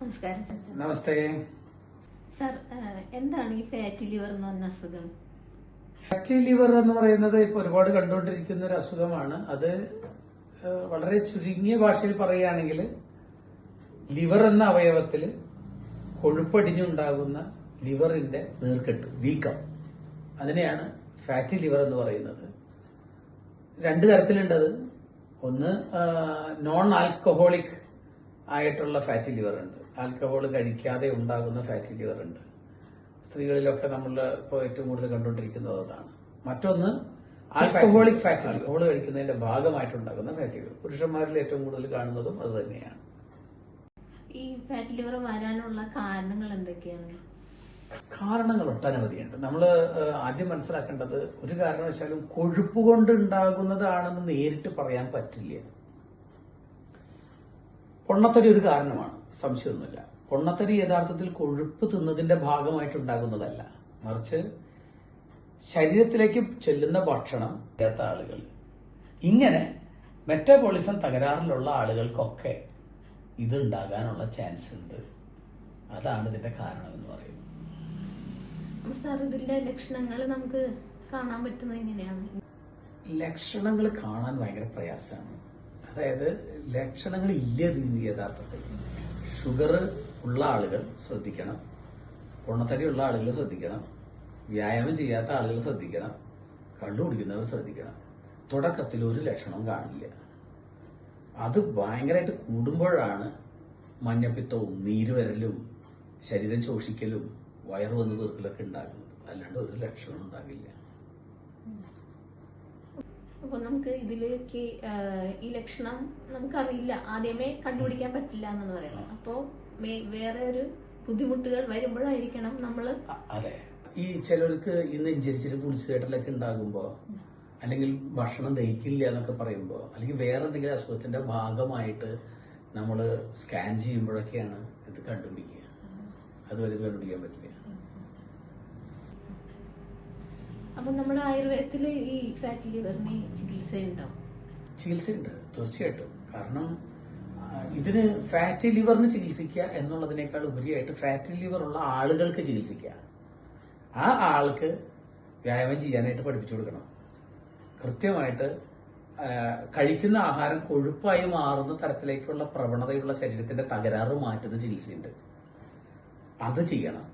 നമസ്കാരം. സർ. നമസ്തേ. സർ എന്താണ് ഈ ഫാറ്റി ലിവർ എന്ന് പറഞ്ഞ അസുഖം? ഫാറ്റി ലിവർ എന്ന് പറയുന്നത് ഇപ്പൊ ഒരുപാട് കണ്ടുകൊണ്ടിരിക്കുന്ന ഒരു അസുഖമാണ്. അത് വളരെ ചുരുങ്ങിയ ഭാഷയിൽ പറയുകയാണെങ്കിൽ ലിവർ എന്ന അവയവത്തിൽ കൊഴുപ്പടിഞ്ഞുണ്ടാകുന്ന ലിവറിന്റെ നീർക്കെട്ട് വീക്കം. അതിനെയാണ് ഫാറ്റി ലിവർ എന്ന് പറയുന്നത്. രണ്ട് തരത്തിലുണ്ടത് ഒന്ന് നോൺ ആൽക്കഹോളിക് ആയിട്ടുള്ള ഫാറ്റി ലിവർ ഉണ്ട്. ആൽക്കഹോൾ കഴിക്കാതെ ഉണ്ടാകുന്ന ഫാറ്റി ലിവർ ഉണ്ട്. സ്ത്രീകളിലൊക്കെ നമ്മൾ ഇപ്പോൾ ഏറ്റവും കൂടുതൽ കണ്ടുകൊണ്ടിരിക്കുന്നത് അതാണ്. മറ്റൊന്ന് ആൽക്കഹോളിക് ഫാറ്റ് ആൽക്കഹോൾ കഴിക്കുന്നതിന്റെ ഭാഗമായിട്ടുണ്ടാകുന്ന ഫാറ്റ് ലിവർ പുരുഷന്മാരിൽ ഏറ്റവും കൂടുതൽ കാണുന്നതും അത് തന്നെയാണ്. ഈ ഫാറ്റി ലിവർ വരാനുള്ള കാരണങ്ങൾ എന്തൊക്കെയാണ്? കാരണങ്ങൾ ഒട്ടനവധിയുണ്ട്. നമ്മൾ ആദ്യം മനസ്സിലാക്കേണ്ടത് ഒരു കാരണവശാലും കൊഴുപ്പ് കൊണ്ട് ഉണ്ടാകുന്നതാണെന്ന് നേരിട്ട് പറയാൻ പറ്റില്ല. പൊണ്ണത്തടി ഒരു കാരണമാണ്. സംശയമൊന്നുമില്ല. പൊണ്ണത്തരി യഥാർത്ഥത്തിൽ കൊഴുപ്പ് തിന്നതിന്റെ ഭാഗമായിട്ടുണ്ടാകുന്നതല്ല. മറിച്ച് ശരീരത്തിലേക്ക് ചെല്ലുന്ന ഭക്ഷണം ചെയ്യാത്ത ആളുകൾ. ഇങ്ങനെ മെറ്റബോളിസം തകരാറിലുള്ള ആളുകൾക്കൊക്കെ ഇതുണ്ടാകാനുള്ള ചാൻസ് ഉണ്ട്. അതാണ് ഇതിന്റെ കാരണം എന്ന് പറയുന്നത്. സാർ ഇതിന്റെ ലക്ഷണങ്ങൾ നമുക്ക് കാണാൻ പറ്റുന്നത് എങ്ങനെയാണ്? ലക്ഷണങ്ങൾ കാണാൻ ഭയങ്കര പ്രയാസമാണ്. അതായത് ലക്ഷണങ്ങൾ ഇല്ല ഇതിന് യഥാർത്ഥത്തിൽ. ഷുഗർ ഉള്ള ആളുകൾ ശ്രദ്ധിക്കണം. പൊണ്ണത്തടി ഉള്ള ആളുകൾ ശ്രദ്ധിക്കണം. വ്യായാമം ചെയ്യാത്ത ആളുകൾ ശ്രദ്ധിക്കണം. കള്ളു കുടിക്കുന്നവർ ശ്രദ്ധിക്കണം. തുടക്കത്തിൽ ഒരു ലക്ഷണം കാണില്ല. അത് ഭയങ്കരമായിട്ട് കൂടുമ്പോഴാണ് മഞ്ഞപ്പിത്തവും നീരുവരലും ശരീരം ശോഷിക്കലും വയറു വന്ന് വീർക്കലൊക്കെ ഉണ്ടാകുന്നത്. അല്ലാണ്ട് ഒരു ലക്ഷണം ഉണ്ടാകില്ല. അപ്പൊ നമുക്ക് ഇതിലേക്ക് ഈ ലക്ഷണം നമുക്കറിയില്ല. ആദ്യമേ കണ്ടുപിടിക്കാൻ പറ്റില്ല എന്നാണ് പറയുന്നത്. അപ്പോ വേറെ ഒരു ബുദ്ധിമുട്ടുകൾ വരുമ്പോഴായിരിക്കണം നമ്മൾ അതെ. ഈ ചിലർക്ക് ഇന്ന് നെഞ്ചരിച്ചിട്ട് പുളിച്ചുകേട്ടലൊക്കെ ഉണ്ടാകുമ്പോ അല്ലെങ്കിൽ ഭക്ഷണം ദഹിക്കില്ല എന്നൊക്കെ പറയുമ്പോ അല്ലെങ്കിൽ വേറെ എന്തെങ്കിലും അസുഖത്തിന്റെ ഭാഗമായിട്ട് നമ്മൾ സ്കാൻ ചെയ്യുമ്പോഴൊക്കെയാണ് ഇത് കണ്ടുപിടിക്കുക. അതുവരെ ഇത് കണ്ടുപിടിക്കാൻ പറ്റില്ല. അപ്പൊ നമ്മുടെ ആയുർവേദത്തിൽ ഈ ഫാറ്റി ലിവറിന് ചികിത്സയുണ്ടോ? ചികിത്സയുണ്ട് തീർച്ചയായിട്ടും. കാരണം ഇതിന് ഫാറ്റി ലിവറിന് ചികിത്സിക്കുക എന്നുള്ളതിനേക്കാൾ ഉപരിയായിട്ട് ഫാറ്റി ലിവർ ഉള്ള ആളുകൾക്ക് ചികിത്സിക്കുക. ആ ആൾക്ക് വ്യായാമം ചെയ്യാനായിട്ട് പഠിപ്പിച്ചു കൊടുക്കണം. കൃത്യമായിട്ട് കഴിക്കുന്ന ആഹാരം കൊഴുപ്പായി മാറുന്ന തരത്തിലേക്കുള്ള പ്രവണതയുള്ള ശരീരത്തിന്റെ തകരാറ് മാറ്റുന്ന ചികിത്സയുണ്ട്. അത് ചെയ്യണം.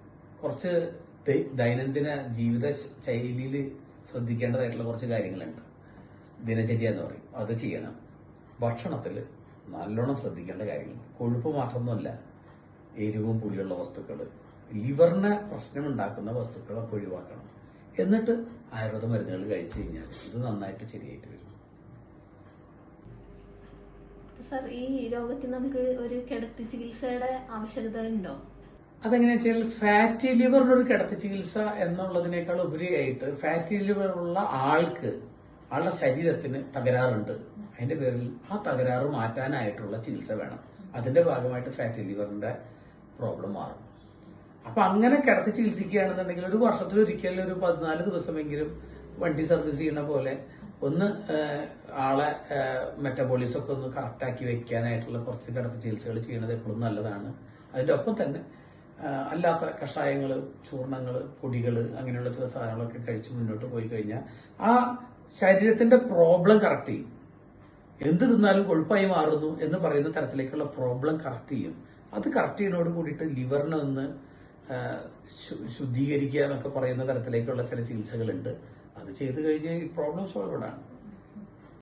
കുറച്ച് ദൈനംദിന ജീവിത ശൈലിയിൽ ശ്രദ്ധിക്കേണ്ടതായിട്ടുള്ള കുറച്ച് കാര്യങ്ങളുണ്ട്. ദിനചര്യ എന്ന് പറയും. അത് ചെയ്യണം. ഭക്ഷണത്തിൽ നല്ലോണം ശ്രദ്ധിക്കേണ്ട കാര്യങ്ങൾ കൊഴുപ്പ് മാത്രമൊന്നുമല്ല എരിവും പുളിയുള്ള വസ്തുക്കൾ ലിവറിന് പ്രശ്നമുണ്ടാക്കുന്ന വസ്തുക്കളൊക്കെ ഒഴിവാക്കണം. എന്നിട്ട് ആയുർവേദ മരുന്നുകൾ കഴിച്ചു കഴിഞ്ഞാൽ ഇത് നന്നായിട്ട് ശരിയായിട്ട് വരും. സർ ഈ രോഗത്തിന് നമുക്ക് ഒരു കിടത്തി ചികിത്സയുടെ ആവശ്യകത ഉണ്ടോ? അതെങ്ങനെയാ വെച്ചാൽ ഫാറ്റി ലിവറിന് ഒരു കിടത്തി ചികിത്സ എന്നുള്ളതിനേക്കാൾ ഉപരിയായിട്ട് ഫാറ്റി ലിവർ ഉള്ള ആൾക്ക് ആളുടെ ശരീരത്തിന് തകരാറുണ്ട്. അതിന്റെ പേരിൽ ആ തകരാറ് മാറ്റാനായിട്ടുള്ള ചികിത്സ വേണം. അതിന്റെ ഭാഗമായിട്ട് ഫാറ്റി ലിവറിന്റെ പ്രോബ്ലം മാറും. അപ്പൊ അങ്ങനെ കിടത്തി ചികിത്സിക്കുകയാണെന്നുണ്ടെങ്കിൽ ഒരു വർഷത്തിലൊരിക്കൽ ഒരു പതിനാല് ദിവസമെങ്കിലും വണ്ടി സർവീസ് ചെയ്യുന്ന പോലെ ഒന്ന് ആളെ മെറ്റബോളിസം ഒക്കെ ഒന്ന് കറക്റ്റാക്കി വെക്കാനായിട്ടുള്ള കുറച്ച് കിടത്തി ചികിത്സകൾ ചെയ്യുന്നത് എപ്പോഴും നല്ലതാണ്. അതിന്റെ ഒപ്പം തന്നെ അല്ലാത്ത കഷായങ്ങൾ ചൂർണങ്ങൾ പൊടികൾ അങ്ങനെയുള്ള ചില സാധനങ്ങളൊക്കെ കഴിച്ച് മുന്നോട്ട് പോയി കഴിഞ്ഞാൽ ആ ശരീരത്തിന്റെ പ്രോബ്ലം കറക്റ്റ് ചെയ്യും. എന്ത് തിന്നാലും കൊഴുപ്പായി മാറുന്നു എന്ന് പറയുന്ന തരത്തിലേക്കുള്ള പ്രോബ്ലം കറക്റ്റ് ചെയ്യും. അത് കറക്റ്റ് ചെയ്യുന്നതോട് കൂടിയിട്ട് ലിവറിനെ ഒന്ന് ശുദ്ധീകരിക്കുക എന്നൊക്കെ പറയുന്ന തരത്തിലേക്കുള്ള ചില ചികിത്സകളുണ്ട്. അത് ചെയ്തു കഴിഞ്ഞാൽ ഈ പ്രോബ്ലം സോൾവഡ് ആണ്.